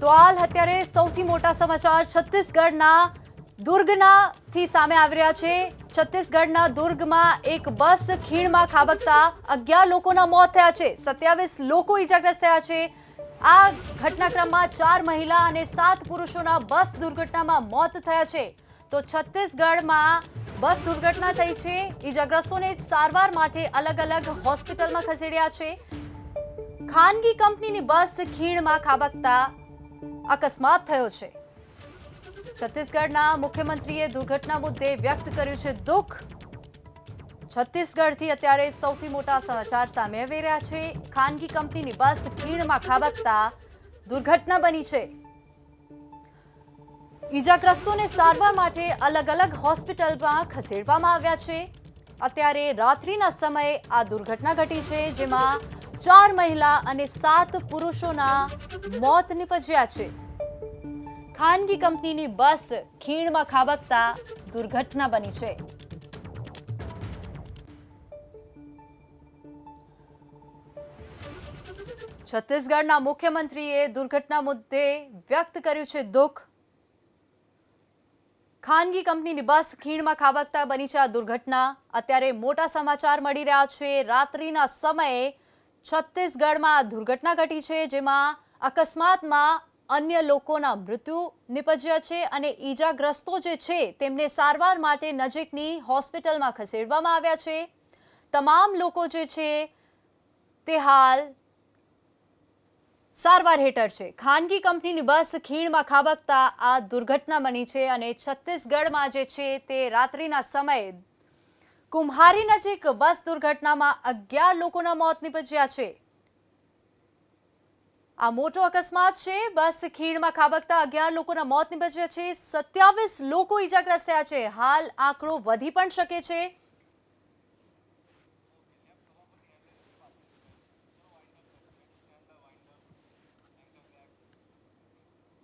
તો અત્યારે સૌથી મોટા સમાચાર છત્તીસગઢના દુર્ગનાથી સામે આવી રહ્યા છે. છત્તીસગઢના દુર્ગમાં એક બસ ખીણમાં ખાબકતા અગિયાર લોકોના મોત થયા છે. સત્યાવીસ લોકો ઈજાગ્રસ્ત થયા છે. આ ઘટનાક્રમમાં ચાર મહિલા અને સાત પુરુષોના બસ દુર્ઘટનામાં મોત થયા છે. તો છત્તીસગઢમાં બસ દુર્ઘટના થઈ છે. ઈજાગ્રસ્તોને સારવાર માટે અલગ અલગ હોસ્પિટલમાં ખસેડ્યા છે. ખાનગી કંપનીની બસ ખીણમાં ખાબકતા અકસ્માત થયો છે. છત્તીસગઢના મુખ્યમંત્રીએ દુર્ઘટના મુદ્દે વ્યક્ત કર્યું છે દુઃખ. છત્તીસગઢથી અત્યારે સૌથી મોટા સમાચાર સામે આવી રહ્યા છે. ખાનગી કંપનીની બસ ખીણમાં ખાબકતા દુર્ઘટના બની છે. ઈજાગ્રસ્તોને સારવાર માટે અલગ અલગ હોસ્પિટલમાં ખસેડવામાં આવ્યા છે. અત્યારે રાત્રિના સમયે આ દુર્ઘટના ઘટી છે, જેમાં ચાર મહિલા અને સાત પુરુષોના મોત નિપજ્યા છે. ખાનગી કંપનીની બસ ખીણમાં ખાબકતા દુર્ઘટના બની છે. છત્તીસગઢના મુખ્યમંત્રીએ દુર્ઘટના મુદ્દે વ્યક્ત કર્યું છે દુઃખ. ખાનગી કંપનીની બસ ખીણમાં ખાબકતા બની છે આ દુર્ઘટના. અત્યારે મોટા સમાચાર મળી રહ્યા છે. રાત્રિના સમયે છત્તીસગઢમાં દુર્ઘટના ઘટી છે, જેમાં અકસ્માતમાં અન્ય લોકોના મૃત્યુ નિપજ્યા છે અને ઈજાગ્રસ્તો જે છે, તેમને સારવાર માટે નજીકની હોસ્પિટલમાં ખસેડવામાં આવ્યા છે. તમામ લોકો જે છે, તે હાલ સારવાર હેઠળ છે. ખાનગી કંપનીની બસ ખીણમાં ખાબકતા આ દુર્ઘટના બની છે અને છત્તીસગઢમાં જે છે, તે રાત્રિના સમયે કુમ્હારી નજીક બસ દુર્ઘટનામાં અગિયાર લોકોના મોત નિપજ્યા છે. આ મોટો અકસ્માત છે. બસ ખીણમાં ખાબકતા અગિયાર લોકોના મોત નિપજ્યા છે. સત્યાવીસ લોકો ઈજાગ્રસ્ત થયા છે. હાલ આંકડો વધી પણ શકે છે.